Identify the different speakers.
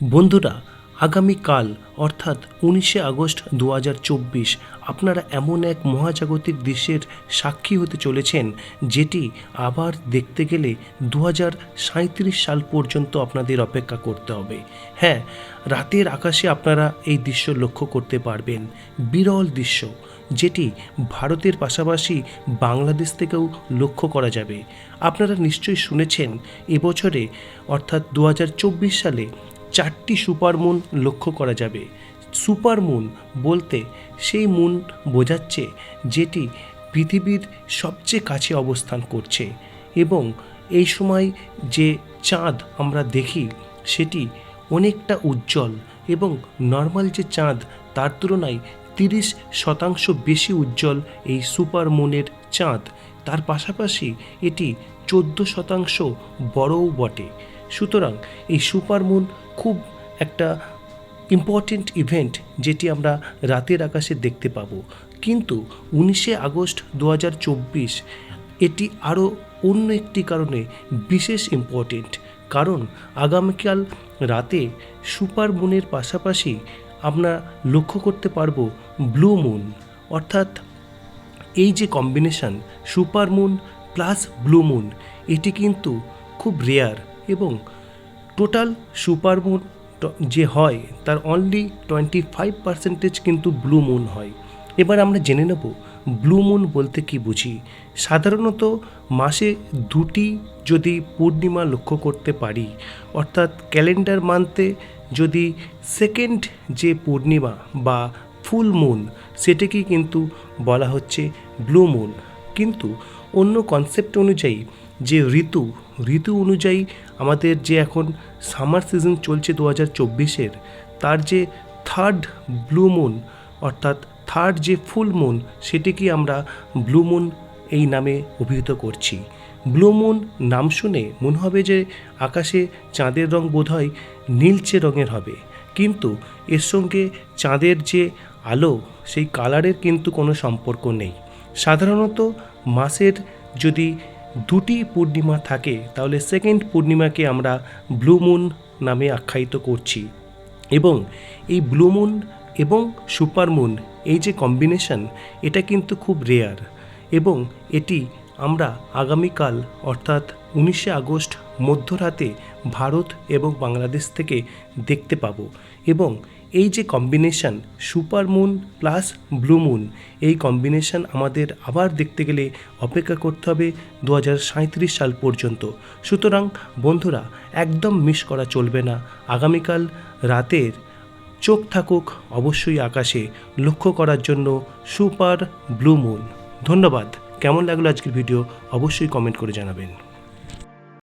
Speaker 1: বন্ধুরা, আগামীকাল, অর্থাৎ উনিশে আগস্ট দু হাজার চব্বিশ, আপনারা এমন এক মহাজাগতিক দৃশ্যের সাক্ষী হতে চলেছেন, যেটি আবার দেখতে গেলে দু হাজার সাঁইত্রিশ সাল পর্যন্ত আপনাদের অপেক্ষা করতে হবে। হ্যাঁ রাতের আকাশে আপনারা এই দৃশ্য লক্ষ্য করতে পারবেন। বিরল দৃশ্য, যেটি ভারতের পাশাপাশি বাংলাদেশ থেকেও লক্ষ্য করা যাবে। আপনারা নিশ্চয়ই শুনেছেন, এবছরে, অর্থাৎ দু হাজার চব্বিশ সালে চারটি সুপারমুন লক্ষ্য করা যাবে। সুপারমুন বলতে সেই মুন বোঝাচ্ছে যেটি পৃথিবীর সবচেয়ে কাছে অবস্থান করছে এবং এই সময় যে চাঁদ আমরা দেখি সেটি অনেকটা উজ্জ্বল এবং নর্মাল যে চাঁদ তার তুলনায় তিরিশ শতাংশ বেশি উজ্জ্বল এই সুপার মুনের চাঁদ। তার পাশাপাশি এটি চোদ্দ শতাংশ বড়ও বটে। সুতরাং এই সুপার মুন খুব একটা ইম্পর্টেন্ট ইভেন্ট যেটি আমরা রাতের আকাশে দেখতে পাবো। কিন্তু উনিশে আগস্ট দু হাজার চব্বিশ এটি আরও অন্য একটি কারণে বিশেষ ইম্পর্টেন্ট কারণ আগামীকাল রাতে সুপার মুনের পাশাপাশি আমরা লক্ষ্য করতে পারব ব্লু মুন। অর্থাৎ এই যে combination super moon plus blue moon, এটি কিন্তু খুব রেয়ার এবং টোটাল সুপার মুন যে হয়, তার অনলি টোয়েন্টি ফাইভ পার্সেন্টেজ কিন্তু ব্লু মুন হয়। এবার আমরা জেনে নেব ব্লু মুন বলতে কি বুঝি। সাধারণত মাসে দুটি যদি পূর্ণিমা লক্ষ্য করতে পারি, অর্থাৎ ক্যালেন্ডার মান্থে যদি সেকেন্ড যে পূর্ণিমা বা ফুল মুন সেটাকেই কিন্তু বলা হচ্ছে ব্লু মুন কিন্তু অন্য কনসেপ্ট অনুযায়ী, যে ঋতু ঋতু অনুযায়ী আমাদের যে এখন সামার সিজন চলছে দু হাজার চব্বিশের, তার যে থার্ড ব্লু মুন অর্থাৎ থার্ড যে ফুল মুন সেটিকে আমরা ব্লু মুন এই নামে অভিহিত করছি। ব্লু মুন নাম শুনে মনে হবে যে আকাশে চাঁদের রং বোধহয় নীলচে রঙের হবে। কিন্তু এর সঙ্গে চাঁদের যে আলো, সেই কালারের কিন্তু কোনো সম্পর্ক নেই। সাধারণত মাসের যদি দুটি পূর্ণিমা থাকে, তাহলে সেকেন্ড পূর্ণিমাকে আমরা ব্লু মুন নামে আখ্যায়িত করছি। এবং এই ব্লু মুন এবং সুপার মুন এই যে কম্বিনেশন এটা কিন্তু খুব রেয়ার এবং এটি আমরা আগামীকাল, অর্থাৎ উনিশে আগস্ট মধ্যরাতে ভারত এবং বাংলাদেশ থেকে দেখতে পাবো। এবং এই যে combination super moon plus blue moon এই কম্বিনেশন আমাদের আবার দেখতে গেলে অপেক্ষা করতে হবে দু হাজার সাঁইত্রিশ সাল পর্যন্ত। সুতরাং বন্ধুরা, একদম মিস করা চলবে না। আগামীকাল রাতের চোখ থাকুক অবশ্যই আকাশে। লক্ষ্য করার জন্য সুপার ব্লু মুন ধন্যবাদ। কেমন লাগল আজকের ভিডিও অবশ্যই কমেন্ট করে জানাবেন।